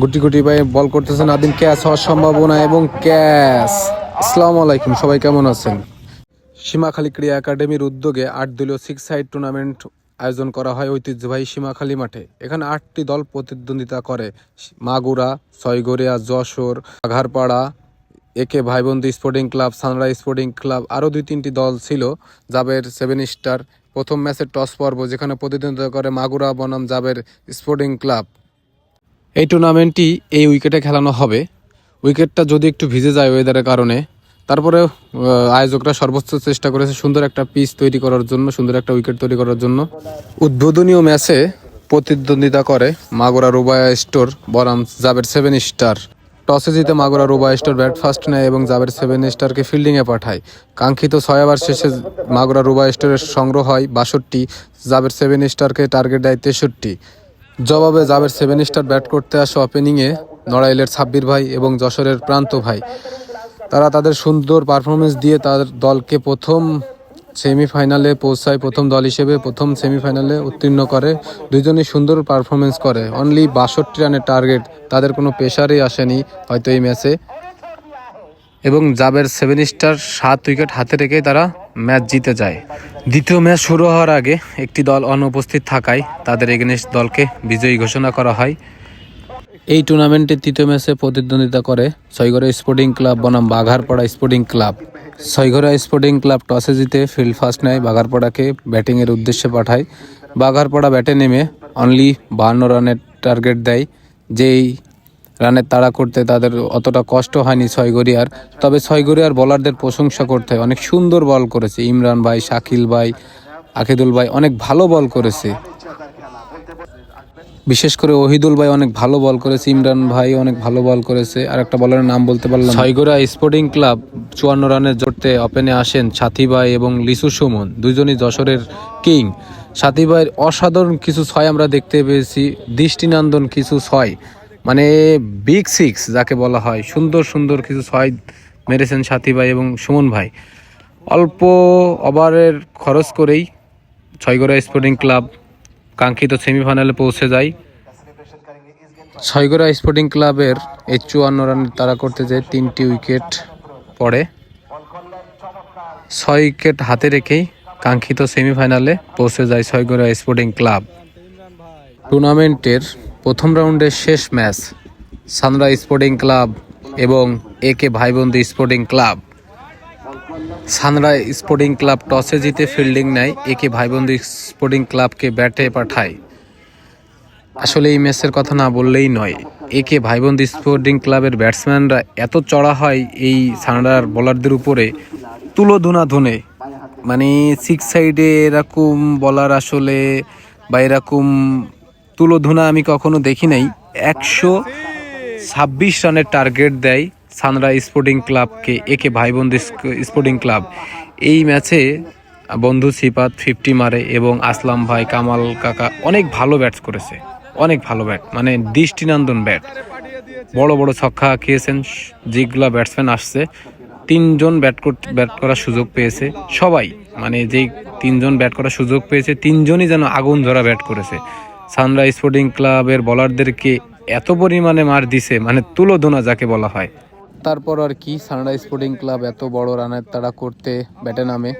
গুটি গুটি ভাই বল করতেছেন। আদিম ক্যাচ হওয়ার সম্ভাবনা এবং ক্যাচ। আসসালামু আলাইকুম, সবাই কেমন আছেন? সীমাখালী ক্রীড়া একাডেমির উদ্যোগে আট দলীয় সিক্স সাইড টুর্নামেন্ট আয়োজন করা হয় ঐতিহ্যবাহী সীমাখালী মাঠে। এখানে আটটি দল প্রতিদ্বন্দ্বিতা করে। Magura Chhoygoria Jessore Agharpara A K Bhaibandhu sporting club, sunrise sporting club আরও দুই তিনটি দল ছিল। জাবের সেভেন স্টার, প্রথম ম্যাচের টস পর্ব, যেখানে প্রতিদ্বন্দ্বিতা করে মাগুরা বনাম জাবের স্পোর্টিং ক্লাব। এই টুর্নামেন্টটি এই উইকেটে খেলানো হবে। উইকেটটা যদি একটু ভিজে যায় ওয়েদারের কারণে, তারপরে আয়োজকরা সর্বোচ্চ চেষ্টা করেছে সুন্দর একটা পিচ তৈরি করার জন্য, সুন্দর একটা উইকেট তৈরি করার জন্য। উদ্বোধনীয় ম্যাচে প্রতিদ্বন্দ্বিতা করে মাগুরা রুবায়া স্টোর বনাম জাবের সেভেন স্টার টসে জিতে Magura Rubaya store bat first নেয় এবং জাবের সেভেন স্টারকে ফিল্ডিংয়ে পাঠায়। কাঙ্ক্ষিত ছয় ওভার শেষে মাগুরা রুবায়া স্টোরের সংগ্রহ হয় বাষট্টি, জাবের সেভেন স্টারকে টার্গেট দেয় তেষট্টি। জবাবে জাবের সেভেন স্টার ব্যাট করতে আসে ওপেনিংয়ে নড়াইলের ছাব্বির ভাই এবং যশোরের প্রান্ত ভাই। তারা তাদের সুন্দর পারফরমেন্স দিয়ে তাদের দলকে প্রথম সেমিফাইনালে পৌঁছায়, প্রথম দল হিসেবে প্রথম সেমিফাইনালে উত্তীর্ণ করে। দুজনই সুন্দর পারফরমেন্স করে। অনলি বাষট্টি রানের টার্গেট তাদের কোনো প্রেশারই আসেনি হয়তো এই ম্যাচে এবং জাবের সেভেন স্টার সাত উইকেট হাতে রেখে তারা ম্যাচ জিতে যায়। দ্বিতীয় ম্যাচ শুরু হওয়ার আগে একটি দল অনুপস্থিত থাকায় তাদের এগেনস্ট দলকে বিজয়ী ঘোষণা করা হয়। এই টুর্নামেন্টের তৃতীয় ম্যাচে প্রতিদ্বন্দ্বিতা করে ছয়গড়া স্পোর্টিং ক্লাব বনাম Bagharpara sporting club Chhaygara sporting club টসে জিতে ফিল্ড ফার্স্ট নেয় বাঘারপাড়াকে ব্যাটিংয়ের উদ্দেশ্যে পাঠায়। বাঘারপাড়া ব্যাটে নেমে অনলি বাহান্ন রানের টার্গেট দেয়, যেই রানের তাড়া করতে তাদের অতটা কষ্ট হয়নি ছয়গড়িয়ার। তবে ছয়গড়িয়ার বলারদের প্রশংসা করতে অনেক সুন্দর বল করেছে। ইমরান ভাই, শাকিল ভাই, আকিদুল ভাই অনেক ভালো বল করেছে। বিশেষ করে ওহিদুল ভাই অনেক ভালো বল করেছে, ইমরান ভাই অনেক ভালো বল করেছে। আর একটা বলারের নাম বলতে পারলাম ছয়গড়া স্পোর্টিং ক্লাব চুয়ান্ন রানের জোরতে ওপেনে আসেন সাথী ভাই এবং লিসু সুমন, দুজনই যশোরের কিং। সাথী ভাইয়ের অসাধারণ কিছু ছয় আমরা দেখতে পেয়েছি, দৃষ্টিনন্দন কিছু ছয়। মানে বিগ সিক্স যাকে বলা হয়, সুন্দর সুন্দর কিছু ছয় মেরেছেন সাথী ভাই এবং সুমন ভাই। অল্প ওভারের খরচ করেই ছয়গড়া স্পোর্টিং ক্লাব কাঙ্ক্ষিত সেমিফাইনালে পৌঁছে যায়। ছয়গড়া স্পোর্টিং ক্লাবের এই চুয়ান্ন রান তারা করতে যায় তিনটি উইকেট পড়ে। ছয় উইকেট হাতে রেখেই কাঙ্ক্ষিত সেমিফাইনালে পৌঁছে যায় ছয়গড়া স্পোর্টিং ক্লাব টুর্নামেন্টের প্রথম রাউন্ডের শেষ ম্যাচ সানরা স্পোর্টিং ক্লাব এবং A K Bhaibandhu sporting club. Sunrise sporting club টসে জিতে ফিল্ডিং নেয় এ একে ভাইবন্ধু স্পোর্টিং ক্লাবকে ব্যাটে পাঠায়। আসলে এই ম্যাচের কথা না বললেই নয়, একে ভাইবন্ধু স্পোর্টিং ক্লাবের ব্যাটসম্যানরা এত চড়া হয় এই সানরার বোলারদের উপরে তুলো ধুনা ধুনে মানে সিক্স সাইডে এরকম বলার আসলে বা এরকম তুলো ধুনা আমি কখনো দেখি নাই। একশো ছাব্বিশ রানের টার্গেট দেয় সানরা স্পোর্টিং ক্লাবকে, একে ভাইবন্ধু স্পোর্টিং ক্লাব। এই ম্যাচে বন্ধু সিপাত ফিফটি মারে এবং আসলাম ভাই কামাল কাকা অনেক ভালো ব্যাটস করেছে। অনেক ভালো ব্যাট মানে দৃষ্টিনন্দন ব্যাট। বড় বড় ছক্কা খেয়েছেন, যেগুলা ব্যাটসম্যান আসছে। তিনজন ব্যাট ব্যাট করার সুযোগ পেয়েছে সবাই। মানে যেই তিনজন ব্যাট করার সুযোগ পেয়েছে, তিনজনই যেন আগুন ধরা ব্যাট করেছে। সানরাইজ স্পোর্টিং ক্লাবের বলারদেরকে এত পরিমাণে মার দিছে মানে তুলোধনা যাকে বলা হয়। তারপর আর কি, সানরাইজ স্পোর্টিং ক্লাব এত বড় রানের তাড়া করতে ব্যাটে নামে।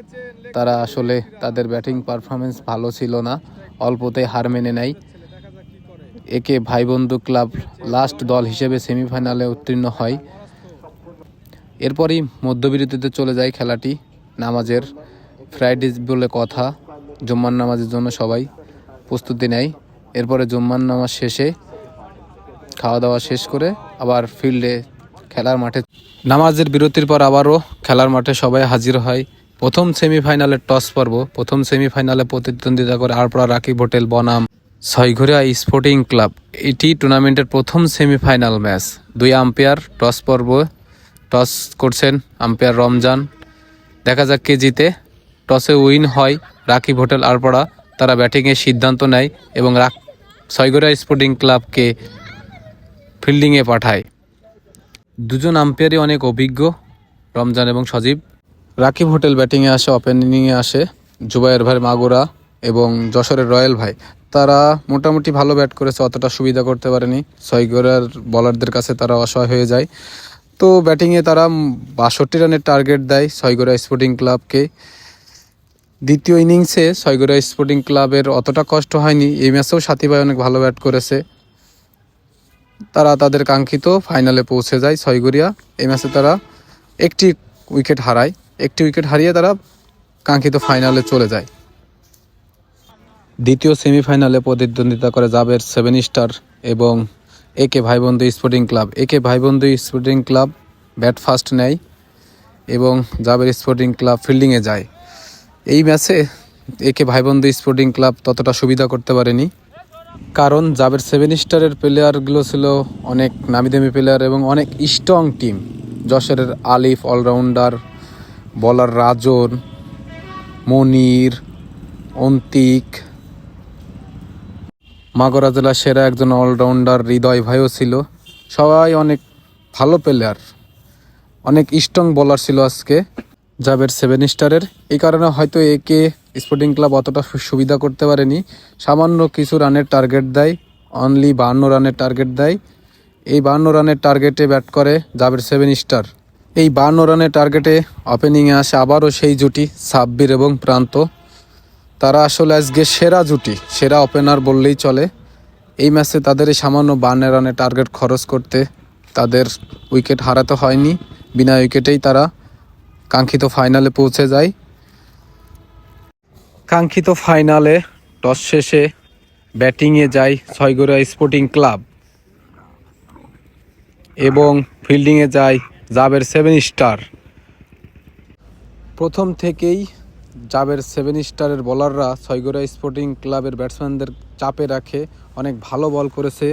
তারা আসলে তাদের ব্যাটিং পারফরমেন্স ভালো ছিল না অল্পতে হার মেনে নেয়। একে ভাইবন্ধু ক্লাব লাস্ট দল হিসেবে সেমিফাইনালে উত্তীর্ণ হয়। এরপরই মধ্যবিরতিতে চলে যায় খেলাটি, নামাজের ফ্রাইডে বলে কথা, জুম্মার নামাজের জন্য সবাই প্রস্তুতি নেয়। এরপরে জুম্মার নামাজ শেষে খাওয়া দাওয়া শেষ করে আবার ফিল্ডে খেলার মাঠে নামাজের বিরতির পর আবারও খেলার মাঠে সবাই হাজির হয়। প্রথম সেমিফাইনালে টস পর্ব। প্রথম সেমিফাইনালে প্রতিদ্বন্দ্বিতা করে আরপরা রাকিব হোটেল বনাম। Chhaygharia sporting club. এটি টুর্নামেন্টের প্রথম সেমিফাইনাল ম্যাচ। দুই আম্পায়ার টস পর্ব। টস করছেন আম্পায়ার রমজান। দেখা যাক কে জিতে। টসে উইন হয় রাকিব হোটেল আরপাড়া। তারা ব্যাটিংয়ের সিদ্ধান্ত নেয় এবং রাক ছয়গড়া স্পোর্টিং ক্লাবকে ফিল্ডিংয়ে পাঠায়। দুজন আম্পায়ারই অনেক অভিজ্ঞ, রমজান এবং সজীব। রাকিব হোটেল ব্যাটিংয়ে আসে, ওপেনিংয়ে আসে জুবাইয়ের ভাই মাগুরা এবং যশোরের রয়্যাল ভাই। তারা মোটামুটি ভালো ব্যাট করেছে, অতটা সুবিধা করতে পারেনি। ছয়গড়ার বলারদের কাছে তারা অসহায় হয়ে যায়। তো ব্যাটিংয়ে তারা বাষট্টি রানের টার্গেট দেয় ছয়গড়া স্পোর্টিং ক্লাবকে। দ্বিতীয় ইনিংসে ছয়গড়া স্পোর্টিং ক্লাবের অতটা কষ্ট হয়নি। এই ম্যাচেও সাথী ভাই অনেক ভালো ব্যাট করেছে। তারা তাদের কাঙ্ক্ষিত ফাইনালে পৌঁছে যায় ছয়গড়িয়া এই ম্যাচে তারা একটি উইকেট হারায়। একটি উইকেট হারিয়ে তারা কাঙ্ক্ষিত ফাইনালে চলে যায়। দ্বিতীয় সেমিফাইনালে প্রতিদ্বন্দ্বিতা করে জাবের সেভেন স্টার এবং একে Bhaibandhu sporting club. A K Bhaibandhu sporting club bat first নেয় এবং জাবের স্পোর্টিং ক্লাব ফিল্ডিংয়ে যায়। এই ম্যাচে একে ভাইবন্ধু স্পোর্টিং ক্লাব ততটা সুবিধা করতে পারেনি। কারণ জাবের সেভেন স্টারের প্লেয়ারগুলো ছিল অনেক নামিদামি প্লেয়ার এবং অনেক স্ট্রং টিম। যশোরের আলিফ, অলরাউন্ডার, বলার রাজন, মনির, অন্তিক। মাগরা জেলার সেরা একজন অলরাউন্ডার হৃদয় ভাইও ছিল। সবাই অনেক ভালো প্লেয়ার, অনেক স্ট্রং বলার ছিল আজকে। জাবের সেভেন স্টারের এই কারণে হয়তো একে স্পোর্টিং ক্লাব অতটা সুবিধা করতে পারেনি। সামান্য কিছু রানের টার্গেট দেয়। অনলি বাহান্ন রানের টার্গেট দেয়। এই বাহান্ন রানের টার্গেটে ব্যাট করে জাবের সেভেন স্টার এই বাহান্ন রানের টার্গেটে ওপেনিংয়ে আসে আবারও সেই জুটি, সাব্বির এবং প্রান্ত। তারা আসলে আজকে সেরা জুটি, সেরা ওপেনার বললেই চলে। এই ম্যাচে তাদের এই সামান্য বান্ন রানের টার্গেট খরচ করতে তাদের উইকেট হারাতে হয়নি। বিনা উইকেটেই তারা কাঙ্ক্ষিত ফাইনালে পৌঁছে যায় কাঙ্ক্ষিত ফাইনালে টস শেষে ব্যাটিংয়ে যায় ছয়গড়িয়া স্পোর্টিং ক্লাব। এবং ফিল্ডিংয়ে যায় জাবের সেভেন স্টার। প্রথম থেকেই জাবের সেভেন স্টারের বোলাররা ছয়গড়া স্পোর্টিং ক্লাবের ব্যাটসম্যানদের চাপে রাখে, অনেক ভালো বল করেছে।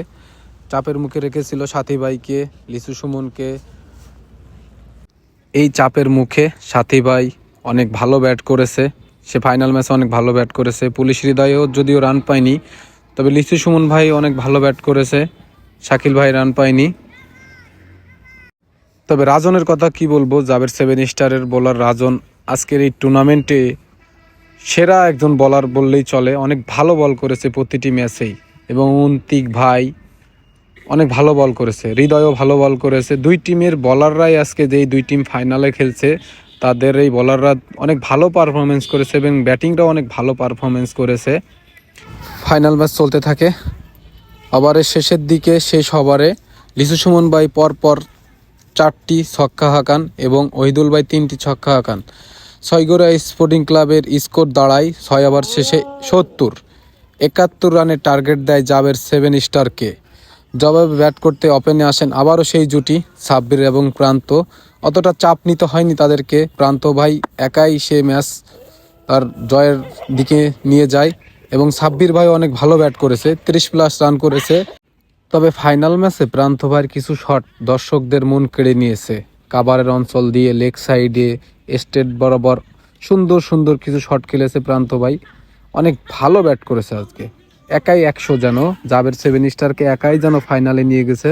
চাপের মুখে রেখেছিল সাথী ভাইকে লিসু সুমনকে এই চাপের মুখে সাথী ভাই অনেক ভালো ব্যাট করেছে। সে ফাইনাল ম্যাচে অনেক ভালো ব্যাট করেছে। পুলিশ হৃদয়েও যদিও রান পায়নি, তবে লিসু সুমন ভাই অনেক ভালো ব্যাট করেছে। শাকিল ভাই রান পায়নি। তবে রাজনের কথা কি বলব? জাবের সেভেন স্টারের বোলার রাজন আজকের এই টুর্নামেন্টে সেরা একজন বলার বললেই চলে। অনেক ভালো বল করেছে প্রতিটি ম্যাচেই এবং অন্তিক ভাই অনেক ভালো বল করেছে, হৃদয়ও ভালো বল করেছে। দুই টিমের বলাররাই আজকে যেই দুই টিম ফাইনালে খেলছে, তাদের এই বলাররা অনেক ভালো পারফরমেন্স করেছে এবং ব্যাটিংটাও অনেক ভালো পারফরমেন্স করেছে। ফাইনাল ম্যাচ চলতে থাকে। ওভারের শেষের দিকে শেষ ওভারে লিসু সুমন ভাই পরপর চারটি ছক্কা হাঁকান এবং ওহিদুল ভাই তিনটি ছক্কা হাঁকান। ছয়গড়া স্পোর্টিং ক্লাবের স্কোর দাঁড়ায় ছয় ওভার শেষে সত্তর। একাত্তর রানের টার্গেট দেয় জাবের সেভেন স্টারকে জবাবে ব্যাট করতে ওপেনে আসেন আবারও সেই জুটি, সাব্বির এবং প্রান্ত। অতটা চাপ নিতে হয়নি তাদেরকে। প্রান্ত ভাই একাই সে ম্যাচ তার জয়ের দিকে নিয়ে যায় এবং সাব্বির ভাই অনেক ভালো ব্যাট করেছে, তিরিশ প্লাস রান করেছে। তবে ফাইনাল ম্যাচে প্রান্ত ভাইয়ের কিছু শট দর্শকদের মন কেড়ে নিয়েছে। কাবারের অঞ্চল দিয়ে, লেগ সাইডে, স্টেট বরাবর সুন্দর সুন্দর কিছু শট খেলেছে প্রান্ত ভাই। অনেক ভালো ব্যাট করেছে আজকে। একাই একশো যেন, জাবের সেভেন স্টারকে একাই যেন ফাইনালে নিয়ে গেছে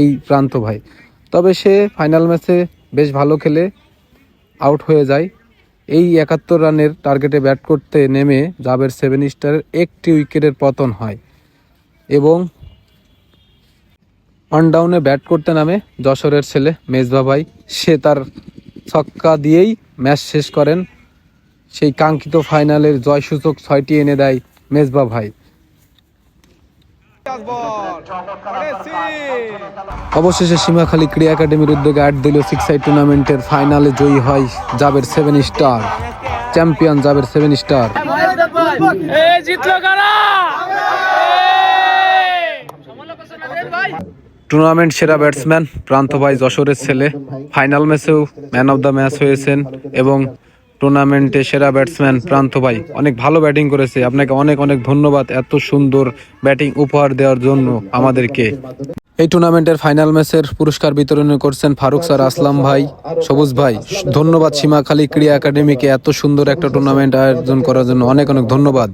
এই প্রান্ত ভাই। তবে সে ফাইনাল ম্যাচে বেশ ভালো খেলে আউট হয়ে যায়। এই একাত্তর রানের টার্গেটে ব্যাট করতে নেমে জাবের সেভেন স্টারের একটি উইকেটের পতন হয় এবং অনডাউনে ব্যাট করতে নামে যশোরের ছেলে মেজবা ভাই। সে তার ছক্কা দিয়েই ম্যাচ শেষ করেন। সেই কাঙ্ক্ষিত ফাইনালের জয়সূচক ছয়টি এনে দেয় মেজবা ভাই। অবশেষে সীমাখালী ক্রীড়া একাডেমির উদ্যোগে আট দলীয় সিক্স সাইড টুর্নামেন্টের ফাইনালে জয়ী হয় Jaber seven star champion Jaber seven star tournament সেরা ব্যাটসম্যান প্রান্ত ভাই যশোরের ছেলে। ফাইনাল ম্যাচেও ম্যান অফ দ্য ম্যাচ হয়েছেন এবং টুর্নামেন্টে সেরা ব্যাটসম্যান প্রান্ত ভাই। অনেক ভালো ব্যাটিং করেছে। আপনাকে অনেক অনেক ধন্যবাদ এত সুন্দর ব্যাটিং উপহার দেওয়ার জন্য আমাদেরকে। এই টুর্নামেন্টের ফাইনাল ম্যাচের পুরস্কার বিতরণ করছেন ফারুক স্যার আসলাম ভাই। সবুজ ভাই, ধন্যবাদ সীমাখালী ক্রীড়া একাডেমিকে এত সুন্দর একটা টুর্নামেন্ট আয়োজন করার জন্য। অনেক অনেক ধন্যবাদ।